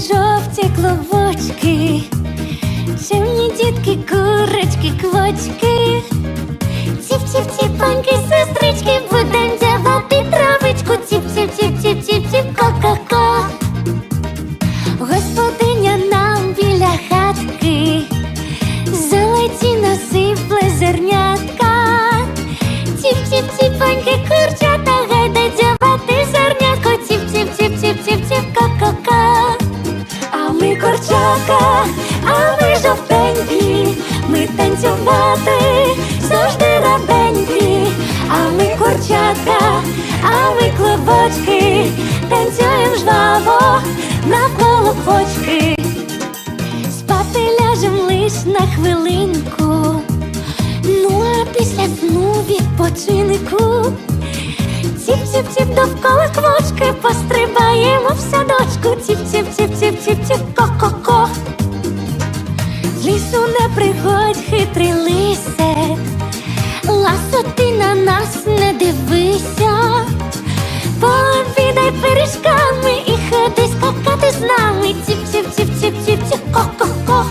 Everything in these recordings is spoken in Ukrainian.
жовті клубочки, чимні дітки, курочки, квочки. Ціп-ціп-ціпаньки, сестрички, будем дзявати травичку. Ціп-ціп-ціп-ціп-ціп-ціп, ко-ко-ко. Господиня нам біля хатки, золоті насипле зернятка. Ціп-ціп-ціпаньки, курчата, корчака, а ми жовтенькі, ми танцювати завжди раденькі, а ми корчака, а ми клубочки, танцюєм жваво навколо почки. Спати ляжем лиш на хвилинку, ну а після сну відпочинку. Квочки пострибаємо в садочку. Ціп-ціп-ціп-ціп-ціп-ціп, ко-ко-ко. З лісу не приходь, хитрий лисе, ласо ти на нас не дивися. Пообідай пиріжками і ходи скакати з нами. Ціп-ціп-ціп-ціп-ціп-ціп, ко-ко-ко.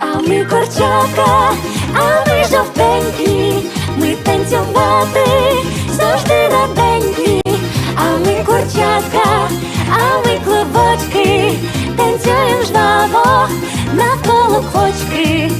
А ми корчака, а ми жовтенькі, курчатка, а ми клубочки, танцюємо жваво навколо кочки.